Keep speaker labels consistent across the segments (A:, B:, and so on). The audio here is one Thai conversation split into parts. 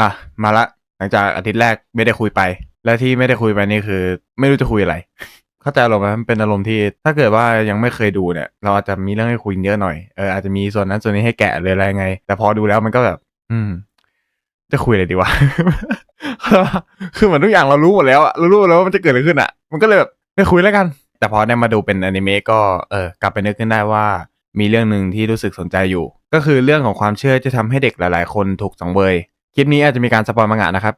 A: อะมาละ หลังจากอาทิตย์แรกไม่ได้คุยไป และที่ไม่ได้คุยไปนี่คือ ไม่รู้จะคุยอะไร เข้าใจอารมณ์ไหมมันเป็นอารมณ์ที่ ถ้าเกิดว่ายังไม่เคยดูเนี่ย เราอาจจะมีเรื่องให้คุยเยอะหน่อยเอออาจจะมีส่วนนั้นส่วนนี้ให้แกะเลยอะไรไง แต่พอดูแล้วมันก็แบบ อืม จะคุยอะไรดีวะ คือเหมือนทุกอย่างเรารู้หมดแล้วอะเรารู้แล้วว่ามันจะเกิดอะไรขึ้นอะมันก็เลยแบบไม่คุยแล้วกัน แต่พอได้มาดูเป็นอนิเมะก็เออกลับไปนึกขึ้นได้ว่า มีเรื่องหนึ่งที่รู้สึกสนใจอยู่ ก็คือเรื่องของความเชื่อที่ทำให้เด็กหลาย ๆ คนถูกสังเวย คลิปนี้อาจจะมีการสปอยล์มังงะนะครับ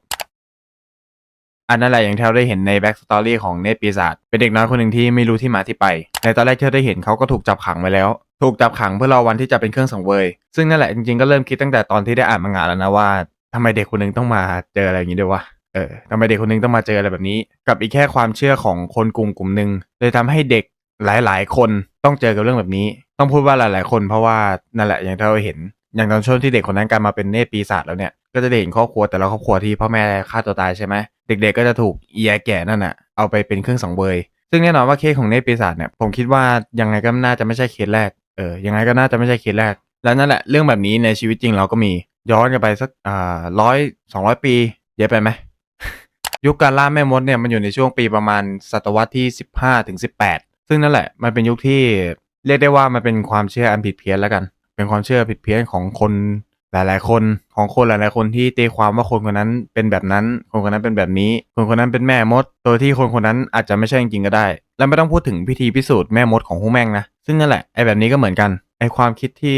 A: อันนั้นแหละอย่างที่เราได้เห็นในแบ็กสตอรี่ของเนตปีศาจเป็นเด็กน้อยคนหนึ่งที่ไม่รู้ที่มาที่ไป ในตอนแรกที่เราได้เห็นเขาก็ถูกจับขังไว้แล้ว ถูกจับขังเพื่อรอวันที่จะเป็นเครื่องสังเวย ซึ่งนั่นแหละจริงๆก็เริ่มคิดตั้งแต่ตอนที่ได้อ่านมังงะแล้วนะว่าทำไมเด็กคนหนึงต้องมาเจออะไรอย่างนี้ด้วยวะเออทำไมเด็กคนหนึงต้องมาเจออะไรแบบนี้ กับอีกแค่ความเชื่อของคนกลุ่มกลุ่มหนึ่งเลยทำให้เด็กหลาย ๆ คนต้องเจอกับเรื่องแบบนี้ ต้องพูดว่าหลาย ๆ คนเพราะว่านั่นแหละอย่างที่เราเห็น อย่างตอนช่วงที่เด็กคนนั้นกลายมาเป็นเนตรปีศาจแล้วเนี่ยก็จะได้เห็นครอบครัวแต่ละครอบครัวที่พ่อแม่ฆ่าตัวตายใช่ไหมเด็ก ๆ ก็จะถูกเอียแก่นั่นน่ะเอาไปเป็นเครื่องสังเวยซึ่งแน่นอนว่าเคสของเนตรปีศาจเนี่ยผมคิดว่ายังไงก็น่าจะไม่ใช่เคสแรกเออยังไงก็น่าจะไม่ใช่เคสแรก แล้วนั่นแหละเรื่องแบบนี้ในชีวิตจริงเราก็มีย้อนกันไปสักอ่าร้อยสองร้อยปี เยอะไปไหมยุคการล่าแม่มดเนี่ยมันอยู่ในช่วงปีประมาณศตวรรษที่ 15ถึง18 ซึ่งนั่นแหละมันเป็นยุคที่เรียกได้ว่ามันเป็นความเชื่ออันผิดเพี้ยนแล้วกัน เป็นความเชื่อผิดเพี้ยนของคนหลาย ๆ คนของคนหลาย ๆ คนที่ตีความว่าคนคนนั้นเป็นแบบนั้น คนคนนั้นเป็นแบบนี้ คนคนนั้นเป็นแม่มด โดยที่คนคนนั้นอาจจะไม่ใช่จริงก็ได้ แล้วไม่ต้องพูดถึงพิธีพิสูจน์แม่มดของฮู้แม่งนะ ซึ่งนั่นแหละไอ้แบบนี้ก็เหมือนกัน ไอ้ความคิดที่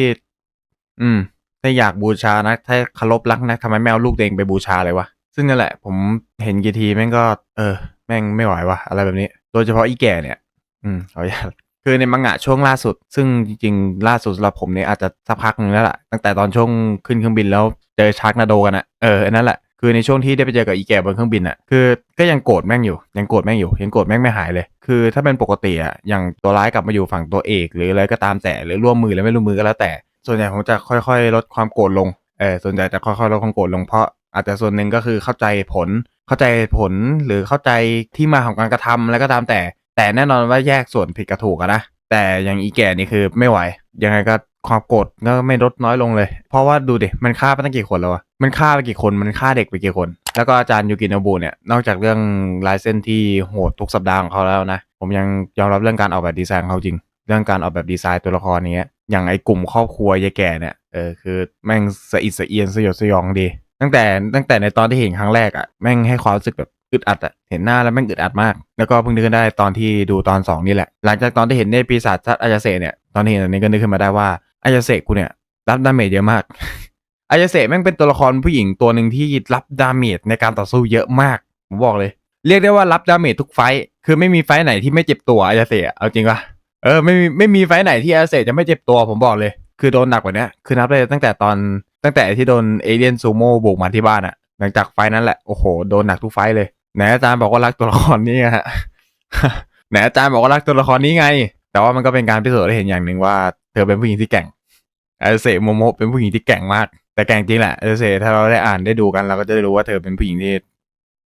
A: อืม ถ้าอยากบูชานะถ้าเคารพรักนะทำไมไม่เอาลูกตัวเองไปบูชาเลยวะ ซึ่งนั่นแหละ ผมเห็นกี่ทีแม่งก็ เออ แม่งไม่ไหววะอะไรแบบนี้ โดยเฉพาะอีแก่เนี่ย อืมขออนุญาต คือในมังงะช่วงล่าสุด ซึ่งจริงๆ ล่าสุดสำหรับผมเนี่ยอาจจะสักพักหนึงแล้วล่ะตั้งแต่ตอนช่วงขึ้นเครื่องบินแล้วเจอชาร์กนาโดกันอะเออนั่นแหละคือในช่วงที่ได้ไปเจอกับอีแกบนเครื่องบินอะคือก็ยังโกรธแม่งอยู่ยังโกรธแม่งอยู่ยังโกรธแม่งไม่หายเลย คือถ้าเป็นปกติอะอย่างตัวร้ายกลับมาอยู่ฝั่งตัวเอก หรืออะไรก็ตามแต่หรือร่วมมือหรือไม่ร่วมมือก็แล้วแต่ ส่วนใหญ่ผมจะค่อยๆ ลดความโกรธลงเออส่วนใหญ่จะค่อยๆลดความโกรธลงเพราะอาจจะส่วนหนึ่งก็คือเข้าใจผลเข้าใจผลหรือเข้าใจที่มาของการกระทำอะไรก็ตามแต่ แต่แน่นอนว่าแยกส่วนผิดกับถูกอะนะ แต่อย่างอีแก่นี่คือไม่ไหว ยังไงก็ความโกรธก็ไม่ลดน้อยลงเลย เพราะว่าดูดิ มันฆ่าไปตั้งกี่คนแล้ววะมันฆ่าไปกี่คน มันฆ่าเด็กไปกี่คน แล้วก็อาจารย์ยูกิโนบุเนี่ย นอกจากเรื่องลายเส้นที่โหดทุกสัปดาห์ของเขาแล้วนะ ผมยังยอมรับเรื่องการออกแบบดีไซน์ของเขาจริง เรื่องการออกแบบดีไซน์ตัวละครเนี้ย อย่างไอ้กลุ่มครอบครัวยายแก่เนี่ย เออ คือแม่งสะอิดสะเอียนสยดสยองดี ตั้งแต่ตั้งแต่ในตอนที่เห็นครั้งแรกอะแม่งให้ความรู้สึกแบบ อึดอัดอะเห็นหน้าแล้วแม่งอึดอัดมาก แล้วก็เพิ่งนึกขึ้นได้ตอนที่ดูตอนสองนี่แหละ หลังจากตอนที่เห็นในปีศาจชัดอายาเสเนี่ย ตอนที่เห็นอันนี้ก็นึกขึ้นมาได้ว่าอายาเสกูเนี่ยรับดาเมจเยอะมากอายาเสแม่งเป็นตัวละครผู้หญิงตัวหนึ่งที่รับดาเมจในการต่อสู้เยอะมาก ผมบอกเลย เรียกได้ว่ารับดาเมจทุกไฟ คือไม่มีไฟไหนที่ไม่เจ็บตัวอายาเสเอาจริงปะเออไม่มีไม่มีไฟไหนที่อายาเสจะไม่เจ็บตัวผมบอกเลย คือโดนหนักกว่านี้คือนับได้ตั้งแต่ตอนตั้งแต่ที่โดนเอเลียนซูโม่บุกมาที่บ้านอะหลังจากไฟนั้นแหละโอ้โหโดนหนักทุกไฟเลย ไหนอาจารย์บอกว่ารักตัวละครนี้ฮะไหนอาจารย์บอกว่ารักตัวละครนี้ไง แต่ว่ามันก็เป็นการพิสูจน์ได้เห็นอย่างหนึ่งว่าเธอเป็นผู้หญิงที่แกร่งอาเซโมโมเป็นผู้หญิงที่แกร่งมาก แต่แกร่งจริงแหละอาเซถ้าเราได้อ่านได้ดูกันเราก็จะได้รู้ว่าเธอเป็นผู้หญิงที่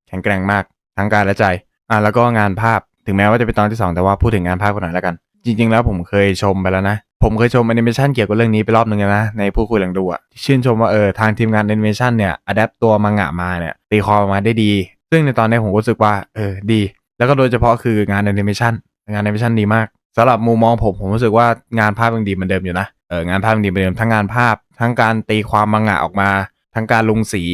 A: แข็งแกร่งมากทั้งกายและใจอะแล้วก็งานภาพถึงแม้ว่าจะเป็นตอนที่สองแต่ว่าพูดถึงงานภาพกันหน่อยแล้วกัน จริง ๆ แล้วผมเคยชมไปแล้วนะ ผมเคยชมแอนิเมชันเกี่ยวกับเรื่องนี้ไปรอบนึงแล้วนะในผู้คุยหลังดูอะชื่นชมว่าเออทางทีมงานแอนิเมชันเนี่ยอัดแอปตัวมังงะมาเนี่ยตีคอมาได้ดี ซึ่งในตอนนี้ผมรู้สึกว่าเออดี แล้วก็โดยเฉพาะคืองานแอนิเมชันงานแอนิเมชันดีมากสำหรับมุมมองผมผมรู้สึกว่างานภาพยังดีเหมือนเดิมอยู่นะเอองานภาพยังดีเหมือนเดิมทั้งงานภาพ ทั้งการตีความมังงะออกมา ทั้งการลงสี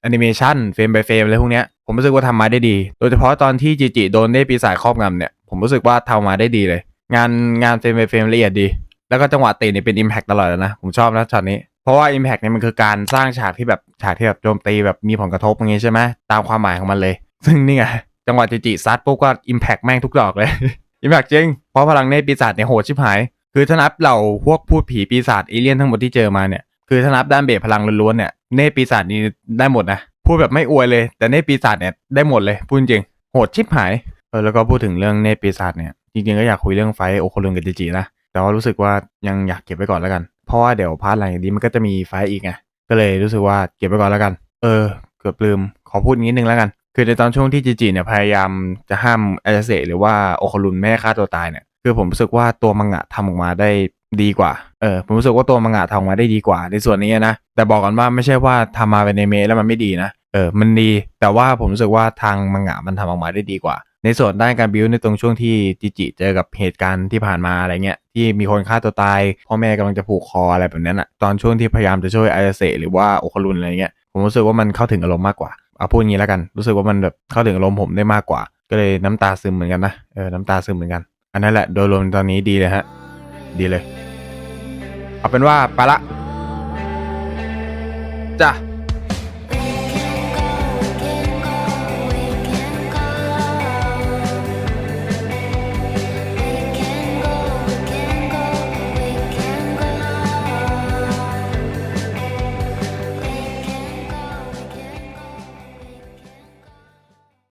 A: แอนิเมชันเฟรม by เฟรมอะไรพวกเนี้ยผมรู้สึกว่าทำมาได้ดี โดยเฉพาะตอนที่จิจิโดนได้ปีศาจครอบงำเนี่ยผมรู้สึกว่าทำมาได้ดีเลย งานงานเฟรม by เฟรมละเอียดดี แล้วก็จังหวะเตะเนี่ยเป็น Impact ตลอดเลยนะ ผมชอบนะช็อตนี้ ราะว่า Impact เนี่ยมันคือการสร้างฉากที่แบบฉากที่แบบโจมตีแบบมีผลกระทบอย่างงี้ใช่ไหมตามความหมายของมันเลย ซึ่งนี่ไงจังหวะจิจิซัดปุ๊บก็ Impact แม่งทุกดอกเลย Impact จริง เพราะพลังเนตปีศาจเนี่ยโหดชิบหาย คือถ้านับเราพวกพูดผีปีศาจเอเลี่ยนทั้งหมดที่เจอมาเนี่ยคือถ้านับด้านเบสพลังล้วนๆเนี่ยเนตปีศาจนี่ได้หมดนะพูดแบบไม่อวยเลย แต่เนตปีศาจเนี่ยได้หมดเลยพูดจริงโหดชิบหายเออแล้วก็พูดถึงเรื่องเนตปีศาจเนี่ยจริงๆก็อยากคุยเรื่องไฟโอโคลุนกับจิจินะแต่ว่ารู้สึกว่ายังอยากเก็บไว้ก่อนแล้วกัน เพราะว่าเดี๋ยวพาร์ทหลังจากนี้มันก็จะมีไฟท์อีกไงก็เลยรู้สึกว่าเก็บไว้ก่อนแล้วกัน เออ เกือบลืมขอพูดนิดนึงแล้วกัน คือในตอนช่วงที่จิจิเนี่ยพยายามจะห้ามอาจเซหรือว่าโอคารุนไม่ให้ฆ่าตัวตายเนี่ยคือผมรู้สึกว่าตัวมังงะทำออกมาได้ดีกว่า เออ ผมรู้สึกว่าตัวมังงะทำออกมาได้ดีกว่า ในส่วนนี้นะ แต่บอกกันว่าไม่ใช่ว่าทำมาเป็นในเมแล้วมันไม่ดีนะ เออ มันดี แต่ว่าผมรู้สึกว่าทางมังงะมันทำออกมาได้ดีกว่า ในส่วนด้านการบิวในตรงช่วงที่จิจิเจอกับเหตุการณ์ที่ผ่านมาอะไรเงี้ยที่มีคนฆ่าตัวตายพ่อแม่กำลังจะผูกคออะไรแบบนั้นอะตอนช่วงที่พยายามจะช่วยอาเสหรือว่าโอคารุนอะไรเงี้ยผมรู้สึกว่ามันเข้าถึงอารมณ์มากกว่าเอาพูดงี้แล้วกันรู้สึกว่ามันแบบเข้าถึงอารมณ์ผมได้มากกว่า ก็เลยน้ำตาซึมเหมือนกันนะเออน้ำตาซึมเหมือนกัน อันนั้นแหละโดยรวมตอนนี้ดีเลยฮะดีเลย เอาเป็นว่าไปละจ้ะ